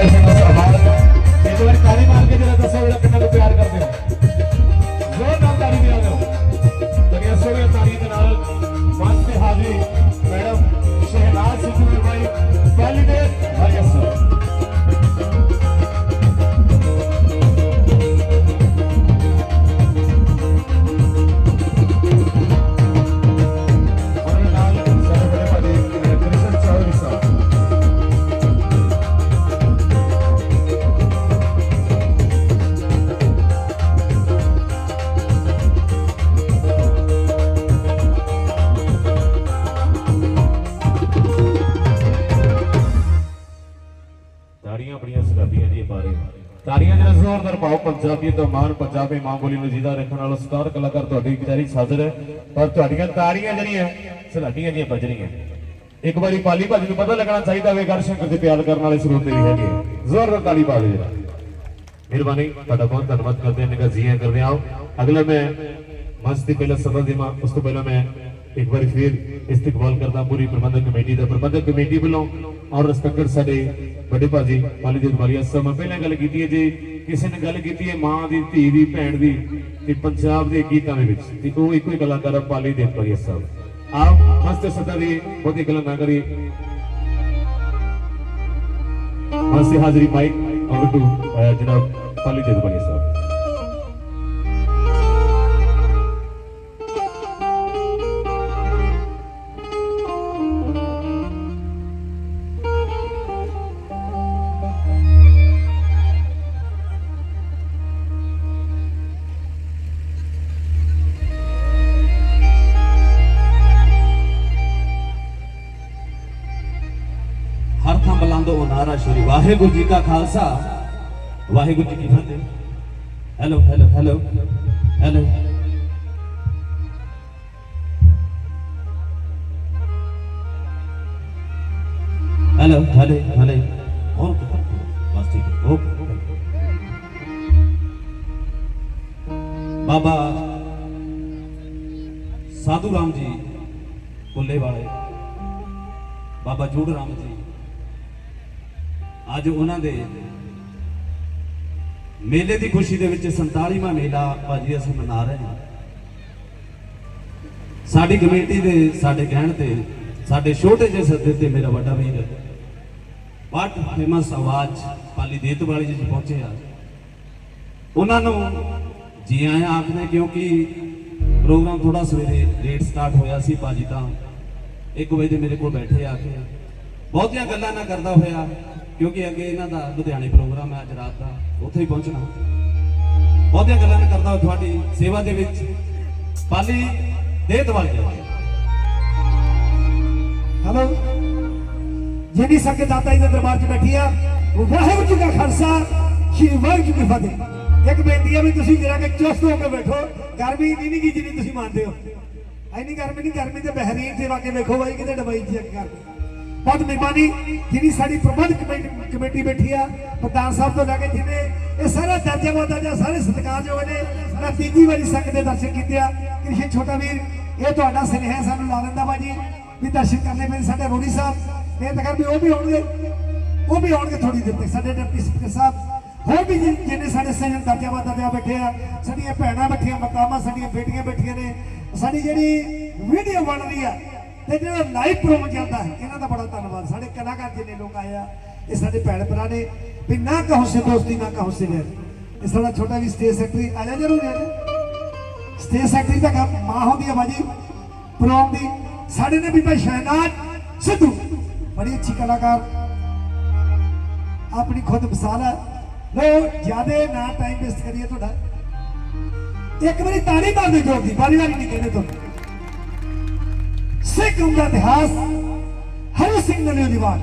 ਹੈ ਫੇਮਸ ਆਵਾਜ਼ ਇੱਕ ਵਾਰੀ ਤਾੜੀ ਮਾਰ ਪਾਓ ਪੰਜਾਬੀ ਤੋਂ ਮਾਨ ਮਾਂ ਬੋਲੀ ਨੂੰ ਜਿੰਦਾ ਰੱਖਣ ਵਾਲਾ ਸਟਾਰ ਕਲਾਕਾਰ ਤੁਹਾਡੀ ਵਿਚਾਰੀ ਹਾਜ਼ਰ ਹੈ। ਪਰ ਤੁਹਾਡੀਆਂ ਤਾੜੀਆਂ ਜਿਹੜੀਆਂ ਸਦਾਦੀਆਂ ਦੀਆਂ ਵੱਜਣੀਆਂ। ਇੱਕ ਵਾਰੀ ਪਾਲੀ ਭਾਜੀ ਨੂੰ ਪਤਾ ਲੱਗਣਾ ਚਾਹੀਦਾ ਵੇ ਗਰਸ਼ੰਕਰ ਦੇ ਪਿਆਰ ਕਰਨ ਵਾਲੇ ਸਰੋਤੇ ਵੀ ਹੈਗੇ। ਜ਼ੋਰਦਾਰ ਤਾੜੀ ਪਾ ਦਿਓ ਮਿਹਰਬਾਨੀ, ਤੁਹਾਡਾ ਬਹੁਤ ਧੰਨਵਾਦ ਕਰਦੇ ਹਾਂ ਨਿਕਾ ਜੀਆਂ ਕਰਦੇ ਆਓ, ਅਗਲਾ ਮੈਂ ਮੰਚ ਦੀ ਪਹਿਲਾਂ ਸਭਾ ਦੇਵਾਂ, ਉਸ ਤੋਂ ਪਹਿਲਾਂ ਮੈਂ ਇੱਕ ਵਾਰੀ ਫਿਰ ਇਸਤਕਬਾਲ ਕਰਦਾ ਪੂਰੀ ਪ੍ਰਬੰਧਕ ਕਮੇਟੀ ਦਾ। ਪ੍ਰਬੰਧਕ ਕਮੇਟੀ ਵੱਲੋਂ ਔਰ ਰਿਸਪੈਕਟਡ ਸਾਡੇ ਵੱਡੇ ਭਾਜੀ, ਪਾਲੀ ਦੇ ਵਾਲੀਆ ਸਾਹਿਬ ਪਹਿਲਾਂ ਗੱਲ ਕੀਤੀ ਹੈ ਜੇ ਕਿਸੇ ਨੇ ਗੱਲ ਕੀਤੀ ਹੈ ਮਾਂ ਦੀ, ਧੀ ਦੀ, ਭੈਣ ਦੀ, ਤੇ ਪੰਜਾਬ ਦੇ ਗੀਤਾਂ ਦੇ ਵਿੱਚ? ਤੇ ਉਹ ਇੱਕੋ ਹੀ ਕਲਾਕਾਰ ਹੈ ਪਾਲੀ ਦੇ ਵਾਲੀਆ ਸਾਹਿਬ ਆਪ ਮਸਤ ਸਦਾ ਦੀ ਬਹੁਤੀ ਗੱਲਾਂ ਨਾ ਕਰੀ ਮਸਤ ਹਾਜ਼ਰੀ ਮਾਈਕ ਔਰ ਟੂ ਜਨਾਬ ਪਾਲੀ ਦੇ ਵਾਲੀਆ ਸਾਹਿਬ ਵਾਹਿਗੁਰੂ ਜੀ ਕਾ ਖਾਲਸਾ। ਵਾਹਿਗੁਰੂ ਜੀ ਕੀ ਫਤਿਹ। Hello hello hello hello hello ਹਲੇ ਹਲੇ ਅੱਜ ਉਹਨਾਂ ਦੇ ਮੇਲੇ ਦੀ ਖੁਸ਼ੀ ਦੇ ਵਿੱਚ 47ਵਾਂ ਮੇਲਾ ਭਾਜੀ ਅਸੀਂ ਮਨਾ ਰਹੇ ਹਾਂ। ਸਾਡੀ ਕਮੇਟੀ ਦੇ, ਸਾਡੇ ਕਹਿਣ ਤੇ, ਸਾਡੇ ਛੋਟੇ ਜਿਹੇ ਸੱਦੇ ਤੇ ਮੇਰਾ ਵੱਡਾ ਵੀਰ ਬਹੁਤ ਫੇਮਸ ਆਵਾਜ਼ ਪਾਲੀ ਦੇਤ ਵਾਲੀ ਜੀ ਪਹੁੰਚੇ ਆ। ਉਹਨਾਂ ਨੂੰ ਜੀ ਆਇਆਂ ਆਖਦੇ ਕਿਉਂਕਿ ਪ੍ਰੋਗਰਾਮ ਥੋੜਾ ਸਵੇਰੇ ਲੇਟ ਸਟਾਰਟ ਹੋਇਆ ਸੀ ਭਾਜੀ ਤਾਂ 1 ਵਜੇ ਦੇ ਮੇਰੇ ਕੋਲ ਬੈਠੇ ਆ ਕੇ। ਬਹੁਤੀਆਂ ਗੱਲਾਂ ਨਾ ਕਰਦਾ ਹੋਇਆ। ਕਿਉਂਕਿ ਅੱਗੇ ਇਹਨਾਂ ਦਾ ਲੁਧਿਆਣੇ ਪ੍ਰੋਗਰਾਮ ਹੈ, ਅੱਜ ਰਾਤ ਦਾ, ਉੱਥੇ ਹੀ ਪਹੁੰਚਣਾ। ਬਹੁਤੀਆਂ ਗੱਲਾਂ ਕਰਦਾ ਤੁਹਾਡੀ ਸੇਵਾ ਦੇ ਵਿੱਚ। ਪਾਲੀ ਦੇਤ ਵਾਲੀ ਹਲੋ? ਜਿਹੜੀ ਸੰਗਤ ਦਾਤਾ ਜੀ ਦੇ ਦਰਬਾਰ 'ਚ ਬੈਠੀ ਆ, ਵਾਹਿਗੁਰੂ ਜੀ ਕਾ ਖਾਲਸਾ, ਸ਼੍ਰੀ ਵਾਹਿਗੁਰੂ ਜੀ ਕੀ ਫਤਿਹ। ਇੱਕ ਬੇਨਤੀ ਆ ਵੀ ਤੁਸੀਂ ਜਿਹੜਾ ਕਿ ਚੁਸਤ ਹੋ ਕੇ ਬੈਠੋ। ਗਰਮੀ ਨਹੀਂ ਨਹੀਂ ਜਿੰਨੀ ਤੁਸੀਂ ਮੰਨਦੇ ਹੋ। ਐਨੀ ਗਰਮੀ ਨਹੀਂ ਗਰਮੀ ਤੇ ਬਹਿਰੀਨ ਤੇ ਵਾਕੇ ਵੇਖੋ ਬਾਈ, ਕਿਤੇ ਡਬਈ 'ਚ ਇੱਕ ਗਰਮੀ। ਬਹੁਤ ਮਿਹਰਬਾਨੀ ਜਿਹੜੀ ਸਾਡੀ ਪ੍ਰਬੰਧਕ ਕਮੇਟੀ- ਕਮੇਟੀ ਬੈਠੀ ਆ, ਪ੍ਰਧਾਨ ਸਾਹਿਬ ਤੋਂ ਲੈ ਕੇ ਜਿਹਨੇ ਇਹ ਸਾਰਾ ਦਰਜਾ ਵਾਦਾ ਜਾਂ ਸਾਰੇ ਸਤਿਕਾਰਯੋਗ ਨੇ ਮੈਂ ਤੀਜੀ ਵਾਰੀ ਸੰਗਤ ਦੇ ਦਰਸ਼ਨ ਕੀਤੇ ਆ। ਕ੍ਰਿਸ਼ਨ ਛੋਟਾ ਵੀਰ, ਇਹ ਤੁਹਾਡਾ ਸੁਨੇਹਾ ਸਾਨੂੰ ਲਾ ਦਿੰਦਾ ਬਾਜੀ ਵੀ ਦਰਸ਼ਨ ਕਰਨੇ ਪੈਣ ਸਾਡੇ ਰੋੜੀ ਸਾਹਿਬ। ਇਹ ਤਾਂ ਕਰ, ਵੀ ਉਹ ਵੀ ਆਉਣਗੇ, ਉਹ ਵੀ ਆਉਣਗੇ ਥੋੜੀ ਦੇਰ ਤੱਕ। ਸਾਡੇ ਡਿਪਟੀ ਸਪੀਕਰ ਸਾਹਿਬ, ਹੋਰ ਵੀ ਜਿ- ਜਿਹਨੇ ਸਾਡੇ ਸਜਣ ਦਰਜਾ ਵਾਦਾ ਦੇ ਬੈਠੇ ਆ, ਸਾਡੀਆਂ ਭੈਣਾਂ ਬੈਠੀਆਂ ਮਤਾਵਾਂ ਸਾਡੀਆਂ ਬੇਟੀਆਂ ਬੈਠੀਆਂ ਨੇ। ਸਾਡੀ ਜਿਹੜੀ ਵੀਡੀਓ ਬਣ ਰਹੀ ਆ ਤੇ ਜਿਹੜਾ ਲਾਈਵ ਪ੍ਰੋਗਰਾਮ ਜਾਂਦਾ ਹੈ, ਇਹਨਾਂ ਦਾ ਬੜਾ ਧੰਨਵਾਦ। ਸਾਡੇ ਕਲਾਕਾਰ ਜਿੰਨੇ ਲੋਕ ਆਏ ਆ, ਇਹ ਸਾਡੇ ਭੈਣ ਭਰਾ ਨੇ। ਵੀ ਨਾ ਕਹੋ ਸੇ ਦੋਸਤੀ, ਨਾ ਕਹੋ ਸੇ ਵੈਰ ਇਹ ਸਾਡਾ ਛੋਟਾ ਵੀ ਸਟੇਜ ਸੈਕਟਰੀ ਆ ਜਾ ਜਰੂਰ ਆ ਜਾ ਸਟੇਜ ਸੈਕਟਰੀ ਦਾ ਕੰਮ ਮਾਂ ਹੁੰਦੀ ਹੈ ਬਾਜੀ, ਪ੍ਰੋਗਰਾਮ ਦੀ। ਸਾਡੇ ਨੇ ਵੀ ਭਾਈ ਸ਼ਹਿਨਾਜ਼ ਸਿੱਧੂ, ਬੜੀ ਅੱਛੀ ਕਲਾਕਾਰ। ਆਪਣੀ ਖੁਦ ਮਿਸਾਲ ਹੈ ਲੋ, ਜਿਆਦੇ ਨਾ ਟਾਈਮ ਵੇਸਟ ਕਰੀਏ ਤੁਹਾਡਾ। ਇੱਕ ਵਾਰੀ ਤਾੜੀ ਮਾਰ ਦੇ ਜੋਰ ਦੀ ਬਾਰੀ ਵਾਰੀ ਨਹੀਂ ਕਹਿੰਦੇ ਤੁਹਾਨੂੰ। ਸਿੱਖ ਕੌਮ ਦਾ ਇਤਿਹਾਸ ਹਰੀ ਸਿੰਘ ਨਲਿਓ ਦੀ ਬਾਤ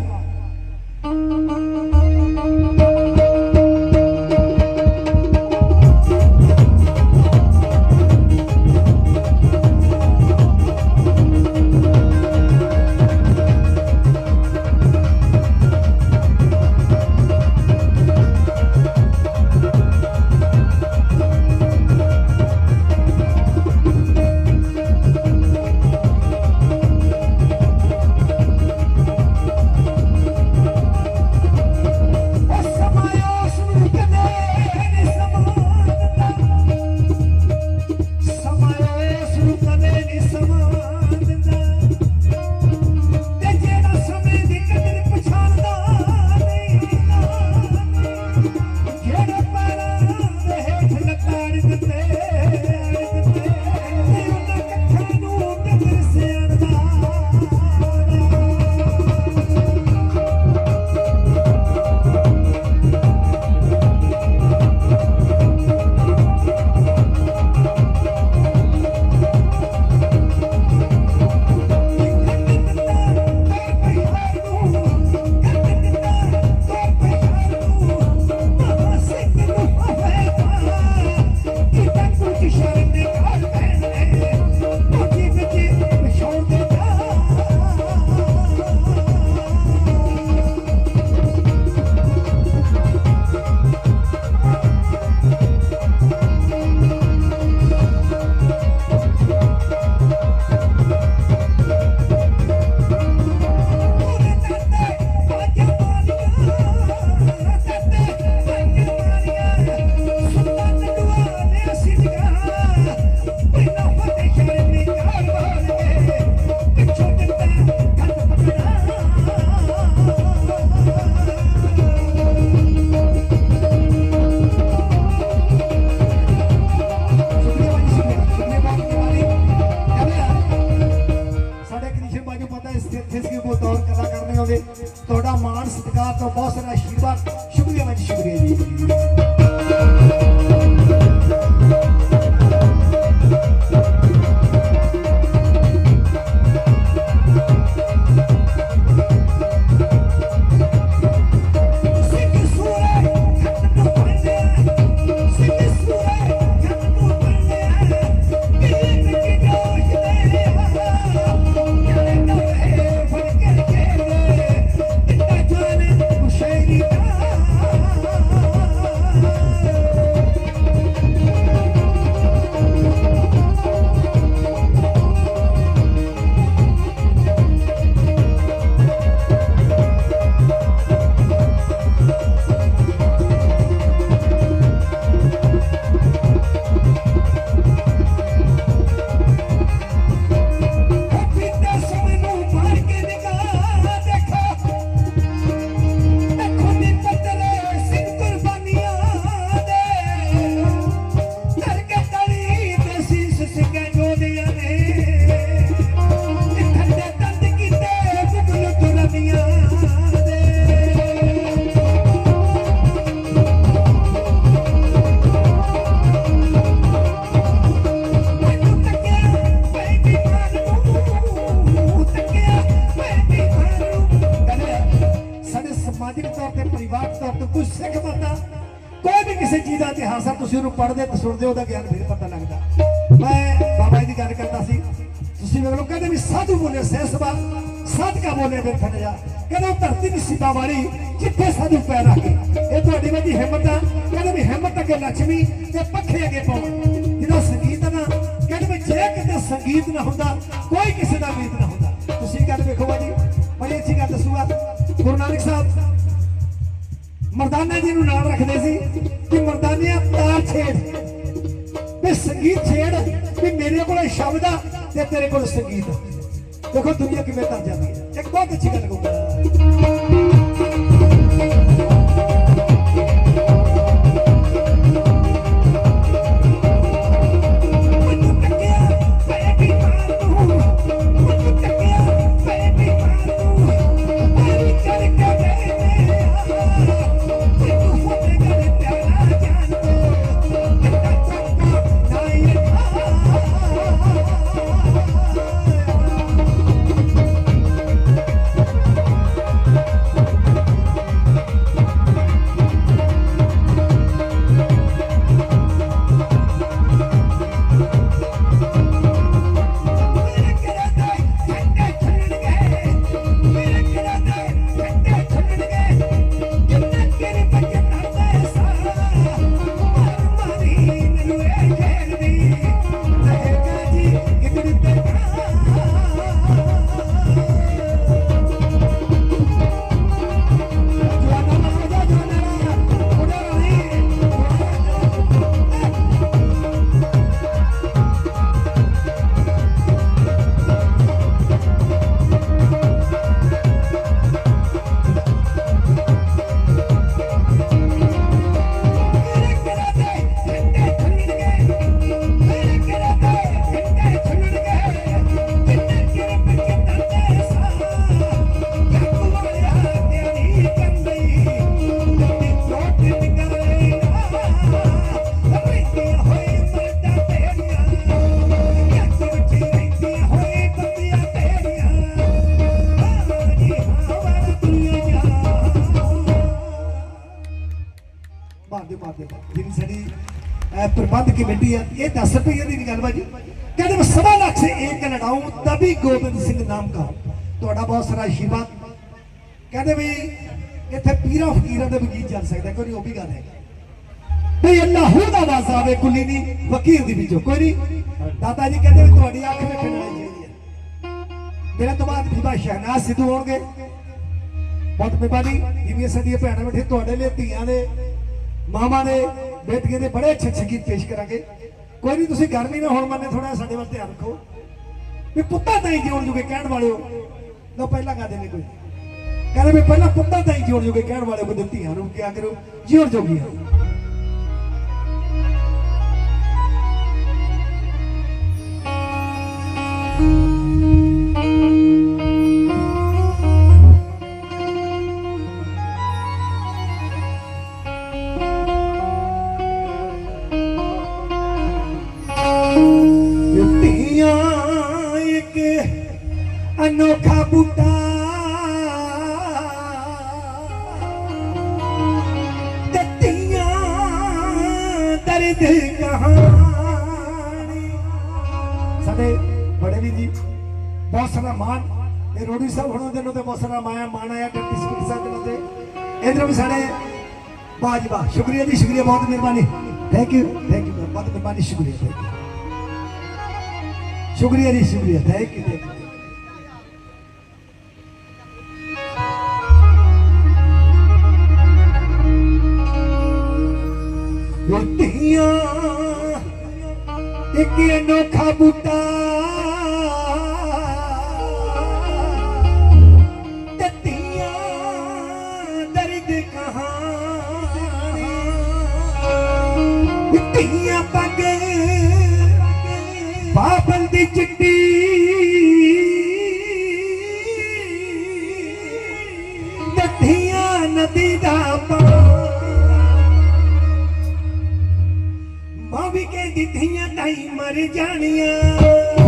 ਬੋਲੇ ਵੇਖਣ ਜਾ ਕਹਿੰਦੇ ਧਰਤੀ ਦੀ ਸੀਤਾ ਵਾਲੀ ਜਿੱਥੇ ਸਾਨੂੰ ਪੈ ਰੱਖੇ। ਇਹ ਤੁਹਾਡੀ ਵੱਡੀ ਹਿੰਮਤ ਆ। ਕਹਿੰਦੇ ਵੀ ਹਿੰਮਤ ਅੱਗੇ ਲక్ష్ਮੀ ਤੇ ਪੱਖੇ ਅੱਗੇ ਪਾਉਣ। ਜਿਹੜਾ ਸੰਗੀਤ ਨਾ, ਕਹਿੰਦੇ ਵੀ ਜੇ ਕਿਤੇ ਸੰਗੀਤ ਨਾ ਹੁੰਦਾ, ਕੋਈ ਕਿਸੇ ਦਾ ਗੀਤ ਨਾ ਹੁੰਦਾ। ਤੁਸੀਂ ਗੱਲ ਵੇਖੋ ਬਾਜੀ ਬੜੀ ਅੱਛੀ ਗੱਲ ਦੱਸੂਗਾ। ਗੁਰੂ ਨਾਨਕ ਸਾਹਿਬ ਮਰਦਾਨਾ ਜੀ ਨੂੰ ਨਾਲ ਰੱਖਦੇ ਸੀ ਕਿ ਮਰਦਾਨਿਆ ਤਾਰ ਛੇੜ। ਵੀ ਸੰਗੀਤ ਛੇੜ, ਵੀ ਮੇਰੇ ਕੋਲ ਸ਼ਬਦ ਆ ਤੇ ਤੇਰੇ ਕੋਲ ਸੰਗੀਤ। ਦੇਖੋ ਦੁਨੀਆ ਕਿਵੇਂ ਤਰ ਜਾਂਦੀ ਹੈ ਇੱਕ ਬਹੁਤ ਤभी ਸਿੰਘ ਨਾਮ ਦਾ। ਤੁਹਾਡਾ ਬਹੁਤ ਸਾਰਾ ਆਸ਼ੀਰਵਾਦ ਕਹਿੰਦੇ ਵੀ ਇੱਥੇ ਪੀਰਾਂ ਫਕੀਰਾਂ ਦੇ ਵਕੀਲ ਚੱਲ ਸਕਦਾ, ਕੋਈ ਉਹ ਵੀ ਗੱਲ ਹੈ। ਵੀ ਅੱਲਾਹੂ ਦਾ ਵਾਜ਼ਾ ਆਵੇ, ਕੁੱਲੀ ਨਹੀਂ ਫਕੀਰ ਦੀ ਵਿੱਚੋਂ, ਕੋਈ ਨਹੀਂ। ਦਾਦਾ ਜੀ ਕਹਿੰਦੇ ਵੀ ਤੁਹਾਡੀ ਅੱਖ ਵੇਖਣ ਵਾਲੀ ਚਾਹੀਦੀ ਹੈ। ਮੇਰੇ ਤੋਂ ਬਾਅਦ ਖੁਦਾ ਸ਼ਹਿਨਾਜ਼ ਸਿੱਧੂ ਹੋਣਗੇ ਬਹੁਤ ਮਿਹਰਬਾਨੀ, ਜਿਵੇਂ ਸਾਡੀਆਂ ਭੈਣਾਂ ਬੈਠੇ ਤੁਹਾਡੇ ਲਈ, ਧੀਆਂ ਦੇ ਮਾਮਾ ਦੇ, ਬੇਟੀਆਂ ਦੇ ਬੜੇ ਅੱਛੇ ਅੱਛੇ ਗੀਤ ਪੇਸ਼ ਕਰਾਂਗੇ। ਕੋਈ ਨਹੀਂ, ਤੁਸੀਂ ਗਰਮੀ ਨਾ ਹੋਣ ਮੰਨੇ ਥੋੜਾ ਸਾਡੇ ਵੱਲ ਧਿਆਨ ਰੱਖੋ। ਵੀ ਪੁੱਤਾਂ ਤਾਂ ਹੀ ਜਿਉਣ ਜੋਗੇ ਕਹਿਣ ਵਾਲਿਓ ਲੋ ਪਹਿਲਾਂ ਗਾ ਦੇਣੇ ਕੋਈ। ਕਹਿੰਦੇ ਵੀ ਪਹਿਲਾਂ ਪੁੱਤਾਂ ਤਾਂ ਹੀ ਜਿਉਣ ਜੋਗੇ ਕਹਿਣ ਵਾਲਿਓ ਕੋਈ ਧੀਆਂ ਨੂੰ ਕਿਹਾ ਕਰੋ, ਜਿਉਣ ਜੋਗੀ ਸਭ ਸਾਡੇ ਬੜੇ ਵੀ ਜੀ, ਬਹੁਤ ਸਾਰਾ ਮਾਣ। ਇਹ ਰੋੜੀ ਸਾਹਿਬ ਹੁਣਾਂ ਦੇ ਨੂੰ ਤੇ ਬਹੁਤ ਸਾਰਾ ਮਾਇਆ ਮਾਣ ਆਇਆ ਡਿਪਟੀ ਸੈਕਟਰੀ ਸਾਹਿਬ ਨੂੰ ਤੇ। ਇਧਰ ਵੀ ਸਾਡੇ ਬਾਜੀ ਸ਼ੁਕਰੀਆ ਜੀ, ਸ਼ੁਕਰੀਆ, ਬਹੁਤ ਮਿਹਰਬਾਨੀ। ਥੈਂਕ ਯੂ ਥੈਂਕ ਯੂ ਬਹੁਤ ਮਿਹਰਬਾਨੀ, ਸ਼ੁਕਰੀਆ ਸ਼ੁਕਰੀਆ ਜੀ, ਸ਼ੁਕਰੀਆ ਥੈਂਕ ਯੂ ਥੈਂਕ ਯੂ ਕੀ ਅਨੋਖਾ ਬੂਟਾ। ਤਤੀਆਂ ਦਰਦ ਕਹਾਂ ਤੀਆਂ ਪਗੇ ਪਾਪਨ ਦੀ ਚਿੱਟੀ। ਤਤੀਆਂ ਨਦੀ ਦਾ ਦੀ ਤਾਈ ਮਰ ਜਾਣੀਆਂ।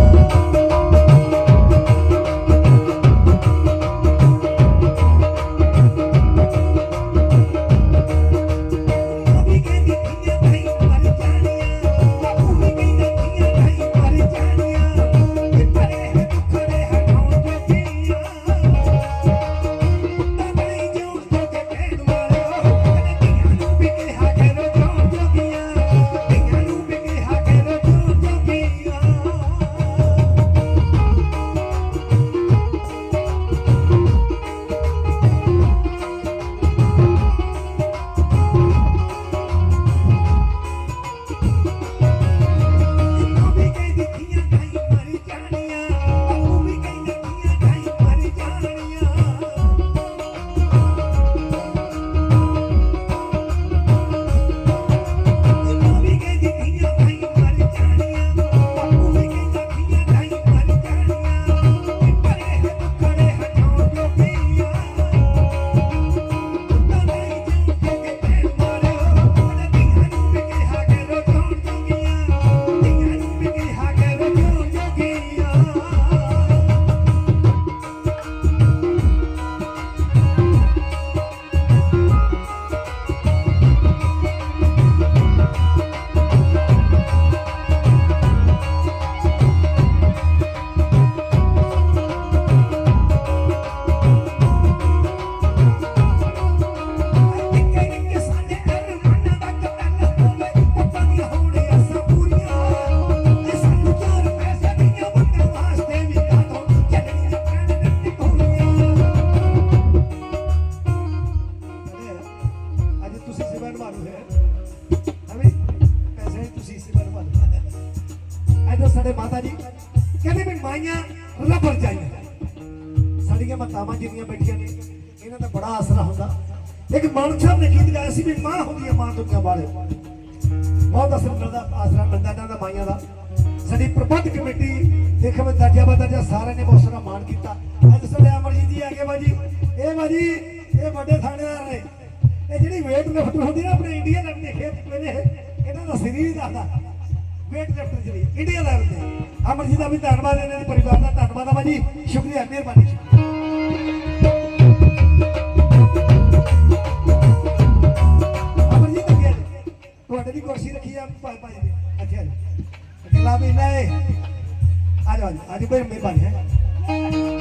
ਵੇਟ ਲਿਫਟ ਜਿਹੜੀ ਇੰਡੀਆ ਲੈਵਲ ਤੇ ਅਮਰਜੀਤ ਦਾ ਵੀ ਧੰਨਵਾਦ ਇਹਨਾਂ ਦੇ ਪਰਿਵਾਰ ਦਾ ਧੰਨਵਾਦ ਆ ਭਾਜੀ ਸ਼ੁਕਰੀਆ ਮਿਹਰਬਾਨੀ ਅਮਰਜੀਤ ਅੱਗੇ ਆ ਜੀ। ਤੁਹਾਡੇ ਦੀ ਕੁਰਸੀ ਰੱਖੀ ਆ ਭਾਈ ਭਾਈ ਦੀ ਅੱਗੇ ਆ ਜੀ। ਅੱਗੇ ਲਾ ਵੀ ਨਾ ਇਹ ਆ ਜਾਓ ਆ ਜਾਓ, ਆ ਜੀ ਕੋਈ ਮਿਹਰਬਾਨੀ ਹੈ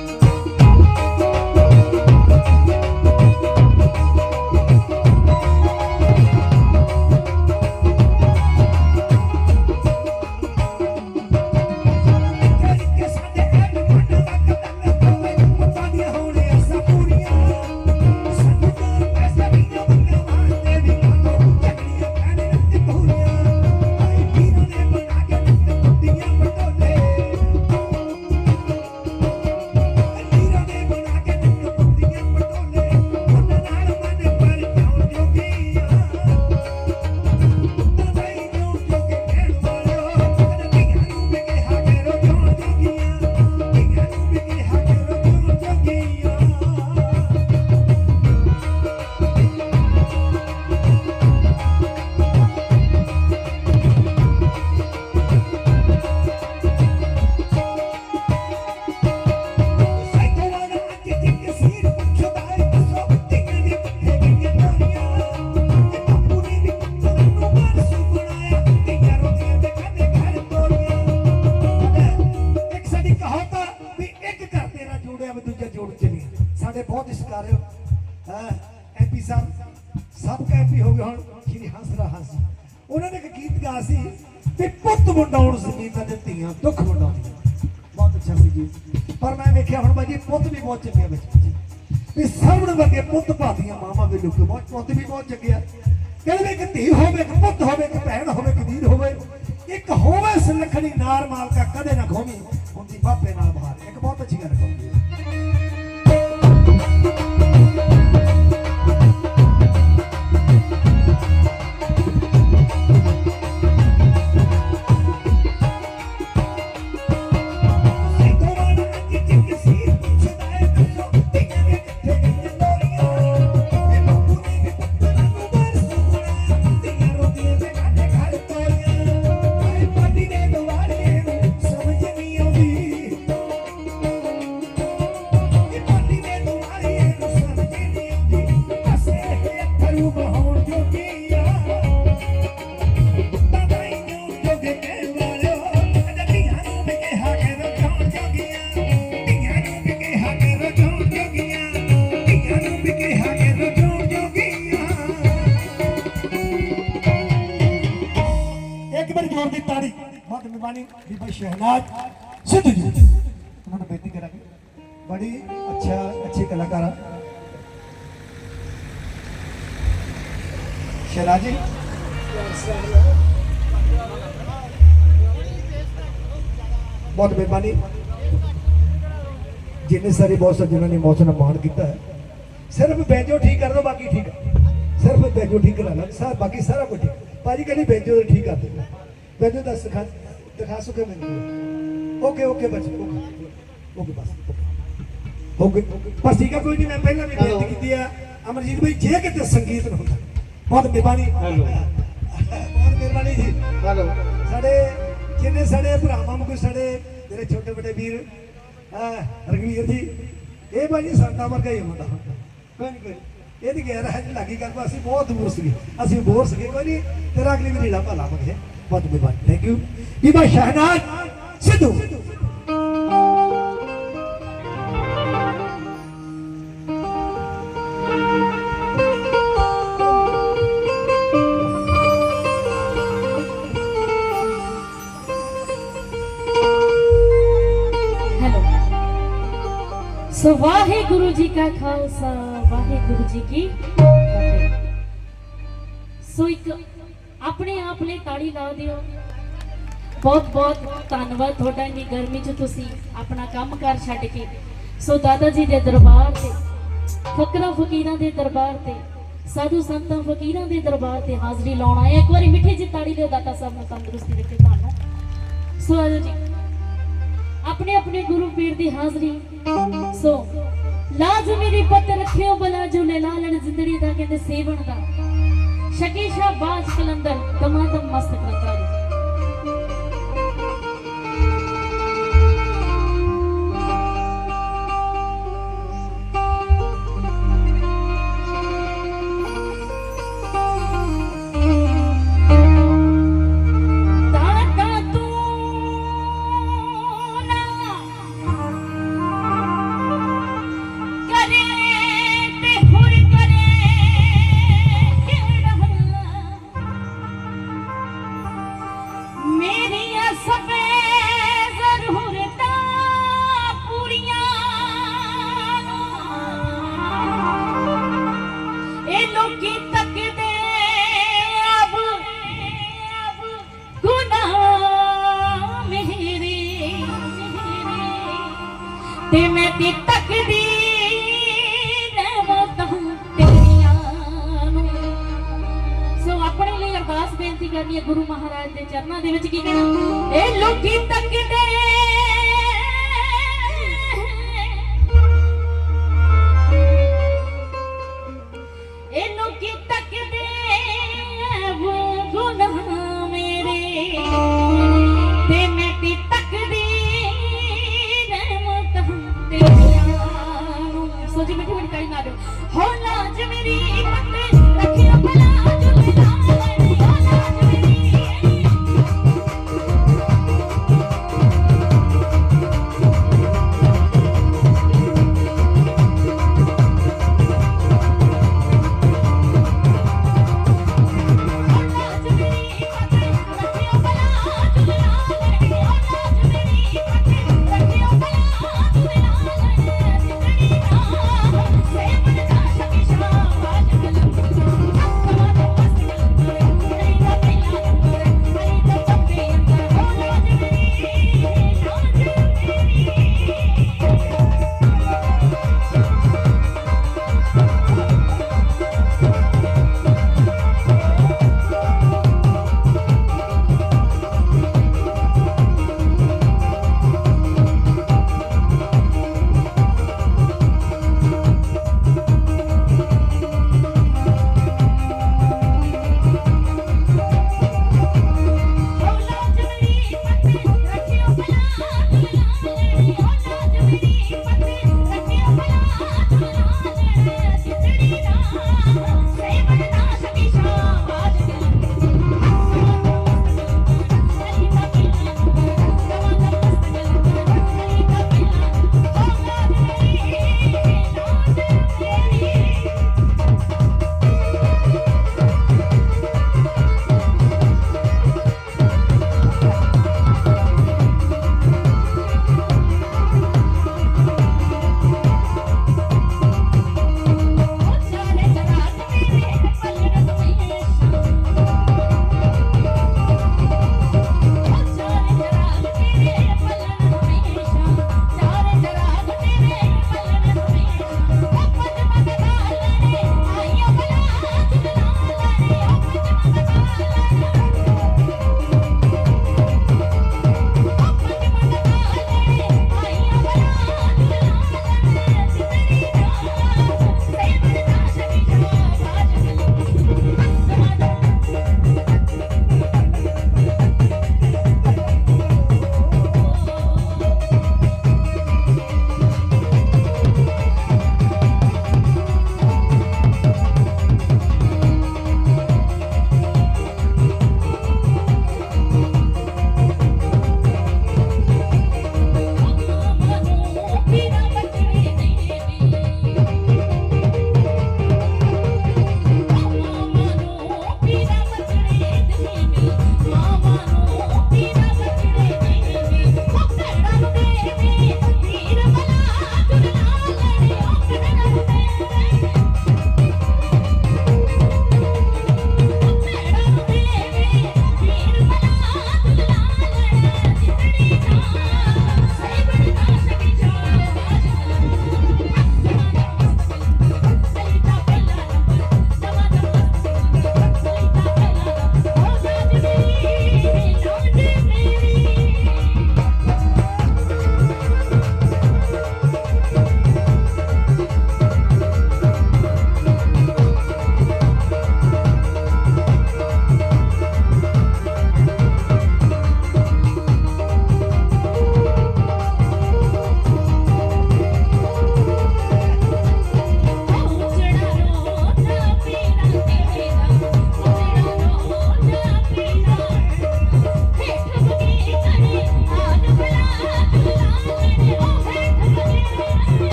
ਉਹਨਾਂ ਨੇ ਸੀ ਤੇ ਪੁੱਤ ਮੁੰਡਾਉਣ ਜ਼ਮੀਨਾਂ ਦੇ ਧੀਆਂ ਦੁੱਖ ਮੁੰਡਾਉਂਦੀਆਂ। ਬਹੁਤ ਅੱਛਾ ਸੀ ਜੀ। ਪਰ ਮੈਂ ਵੇਖਿਆ ਹੁਣ ਬਾਜੀ ਪੁੱਤ ਵੀ ਬਹੁਤ ਚੰਗੇ ਵਿੱਚ ਵੀ ਸਰਵਣ ਵਰਗੇ ਪੁੱਤ ਭਾਦੀਆਂ ਮਾਮਾ ਵੀ ਲੁਕੇ ਬਹੁਤ, ਪੁੱਤ ਵੀ ਬਹੁਤ ਚੰਗੇ ਆ। ਕਹਿੰਦੇ ਇੱਕ ਧੀ ਹੋਵੇ, ਇੱਕ ਪੁੱਤ ਹੋਵੇ, ਇੱਕ ਭੈਣ ਹੋਵੇ, ਇੱਕ ਵੀਰ ਹੋਵੇ, ਇੱਕ ਹੋਵੇ ਸੁਲੱਖਣੀ ਨਾਰ ਮਾਲਕਾ ਕਦੇ ਨਾ ਖੋਵੀ, ਹੁੰਦੀ ਬਾਪੇ ਨਾਲ ਬਹਾਰ। ਇੱਕ ਬਹੁਤ ਅੱਛੀ ਗੱਲ ਕਹੂੰਗੀ। ਬਹੁਤ ਸਾਰੇ ਜਿਨ੍ਹਾਂ ਨੇ ਮੌਸਮ ਦਾ ਮਾਣ ਕੀਤਾ ਹੈ। ਸਿਰਫ ਬੈਜੋ ਠੀਕ ਕਰ ਦੋ ਬਾਕੀ ਠੀਕ ਹੈ। ਸਿਰਫ ਬੈਜੋ ਠੀਕ ਕਰਾ ਲਾ ਸਾਰਾ ਬਾਕੀ ਸਾਰਾ ਕੁਝ ਠੀਕ। ਭਾਜੀ ਕਹਿੰਦੀ ਬੈਜੋ ਠੀਕ ਕਰ ਦੇ। ਬੈਜੋ ਦਾ ਸਿਖਾ ਦਿਖਾ ਸੁਕੇ ਮੈਨੂੰ। ਓਕੇ ਓਕੇ ਬਸ ਓਕੇ। ਓਕੇ ਬਸ ਓਕੇ। ਬਸ ਠੀਕ ਹੈ ਕੋਈ ਨਹੀਂ ਮੈਂ ਪਹਿਲਾਂ ਵੀ ਬੇਨਤੀ ਕੀਤੀ ਆ ਅਮਰਜੀਤ ਭਾਈ ਜੇ ਕਿਤੇ ਸੰਗੀਤ ਨਾ ਹੁੰਦਾ ਬਹੁਤ ਮਿਹਰਬਾਨੀ। ਹੈਲੋ। ਬਹੁਤ ਮਿਹਰਬਾਨੀ ਜੀ। ਹੈਲੋ। ਸਾਡੇ ਜਿੰਨੇ ਸਾਡੇ ਭਰਾਵਾਂ ਨੂੰ ਸਾਡੇ ਮੇਰੇ ਛੋਟੇ ਵੱਡੇ ਵੀਰ ਰਗਵੀਰ ਜੀ ਇਹ ਬਾਜੀ ਸੰਤਾ ਵਰਗਾ ਹੀ ਹੁੰਦਾ ਕੋਈ ਨਹੀਂ ਕੋਈ ਇਹਦੀ ਗੈਰ ਹੈ ਲੱਗੀ ਗੱਲ ਅਸੀਂ ਬਹੁਤ ਦੂਰ ਸੀਗੇ ਅਸੀਂ ਬੋਰ ਸੀਗੇ ਕੋਈ ਨਹੀਂ ਤੇਰਾ ਅਗਲੀ ਵਾਰੀ ਲਾ ਭਲਾ ਮੰਗੇ ਬਹੁਤ ਮਿਹਰਬਾਨੀ ਥੈਂਕ ਯੂ ਬੀਬਾ ਸ਼ਹਿਨਾਜ਼ ਸਿੱਧੂ ਸੋ ਵਾਹਿਗੁਰੂ ਜੀ ਕਾ ਖਾਲਸਾ, ਵਾਹਿਗੁਰੂ ਜੀ ਕੀ ਫਤਿਹ। ਸੋ ਇੱਕ ਆਪਣੇ ਆਪ ਲਈ ਤਾੜੀ ਲਾ ਦਿਓ। ਬਹੁਤ ਬਹੁਤ ਧੰਨਵਾਦ ਤੁਹਾਡਾ, ਇੰਨੀ ਗਰਮੀ 'ਚ ਤੁਸੀਂ ਆਪਣਾ ਕੰਮ ਕਾਰ ਛੱਡ ਕੇ। ਸੋ ਦਾਦਾ ਜੀ ਦੇ ਦਰਬਾਰ ਤੇ, ਫਕਰਾਂ ਫਕੀਰਾਂ ਦੇ ਦਰਬਾਰ ਤੇ, ਸਾਧੂ ਸੰਤਾਂ ਫਕੀਰਾਂ ਦੇ ਦਰਬਾਰ ਤੇ ਹਾਜ਼ਰੀ ਲਾਉਣ ਆਏ ਇੱਕ ਵਾਰੀ ਮਿੱਠੇ ਜਿਹੀ ਤਾੜੀ ਦਿਓ ਦਾਤਾ ਸਾਹਿਬ ਨੂੰ ਤੰਦਰੁਸਤੀ ਰੱਖੇ ਤੁਹਾਨੂੰ। ਸੋ ਆਜੋ ਜੀ। ਆਪਣੇ ਆਪਣੇ ਗੁਰੂ ਪੀਰ ਦੀ ਹਾਜ਼ਰੀ। ਸੋ, ਲਾਜ਼ਮੀ ਦੀ ਪੱਤ ਰੱਖਿਓ ਬਲਾ ਜੁਲੇ ਲਾਲਣ ਜ਼ਿੰਦੜੀ ਦਾ ਕਹਿੰਦੇ ਸੇਵਨ ਦਾ। ਸ਼ਕੀ ਸ਼ਾਬਾਜ਼ ਕਲੰਦਰ ਦਮਾਦਮ ਮਸਤ ਕਰਤਾਰੀ